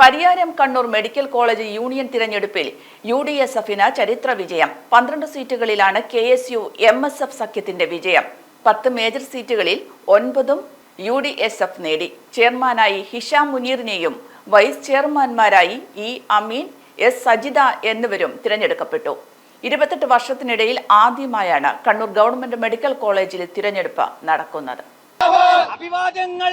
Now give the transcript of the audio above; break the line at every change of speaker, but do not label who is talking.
Pariyaram Kannur medical college union തിരഞ്ഞെടുപ്പിൽ U D S എഫിന് ചരിത്ര വിജയം. പന്ത്രണ്ട് സീറ്റുകളിലാണ് K S U M S F സഖ്യത്തിന്റെ വിജയം. പത്ത് മേജർ സീറ്റുകളിൽ ഒൻപതും യു ഡി എസ് എഫ് നേടി. ചെയർമാനായി ഹിഷാം മുനീറിനെയും വൈസ് ചെയർമാൻമാരായി ഇ അമീൻ എസ് സജിത എന്നിവരും തിരഞ്ഞെടുക്കപ്പെട്ടു. ഇരുപത്തെട്ട് വർഷത്തിനിടയിൽ ആദ്യമായാണ് കണ്ണൂർ ഗവൺമെന്റ് മെഡിക്കൽ കോളേജിൽ തിരഞ്ഞെടുപ്പ് നടക്കുന്നത്.
അഭിവാദ്യങ്ങൾ